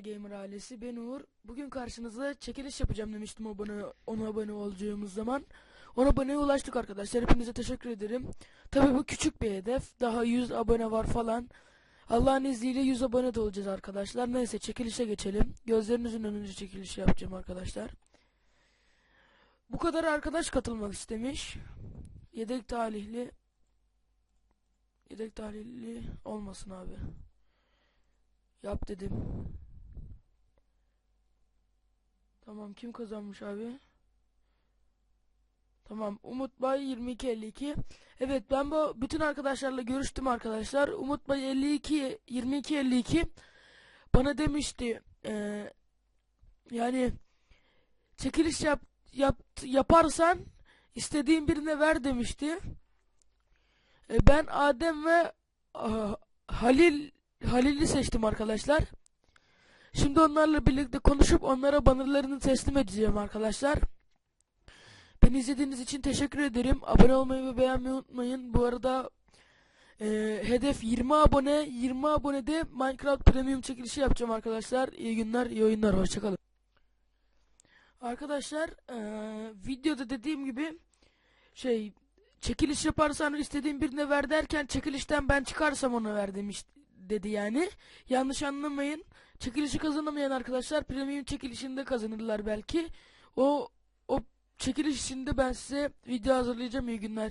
Gamer ailesi ben Uğur. Bugün karşınızda çekiliş yapacağım demiştim abone 10 abone olacağımız zaman. 10 aboneye ulaştık arkadaşlar. Hepinize teşekkür ederim. Tabii bu küçük bir hedef. Daha 100 abone var falan. Allah'ın izniyle 100 abone de olacağız arkadaşlar. Neyse çekilişe geçelim. Gözlerinizin önünde çekiliş yapacağım arkadaşlar. Bu kadar arkadaş katılmak istemiş. Yedek talihli Yedek talihli olmasın abi. Yap dedim. Tamam kim kazanmış abi? Tamam Umut Bay 2252. Evet ben bu bütün arkadaşlarla görüştüm arkadaşlar. Umut Bay 52 2252 bana demişti eee, yani çekiliş yap, yap yaparsan istediğin birine ver demişti. E, ben Adem ve ah, Halil Halil'i seçtim arkadaşlar. Şimdi onlarla birlikte konuşup onlara bannerlarını teslim edeceğim arkadaşlar. Beni izlediğiniz için teşekkür ederim. Abone olmayı ve beğenmeyi unutmayın. Bu arada e, hedef 20 abone. 20 abonede Minecraft Premium çekilişi yapacağım arkadaşlar. İyi günler, iyi oyunlar. Hoşçakalın. Arkadaşlar e, videoda dediğim gibi şey çekiliş yaparsan istediğin birine ver derken çekilişten ben çıkarsam ona ver demiş dedi yani. Yanlış anlamayın. Çekilişi kazanamayan arkadaşlar premium çekilişinde kazanırlar belki. O o çekiliş içinde ben size video hazırlayacağım. İyi günler.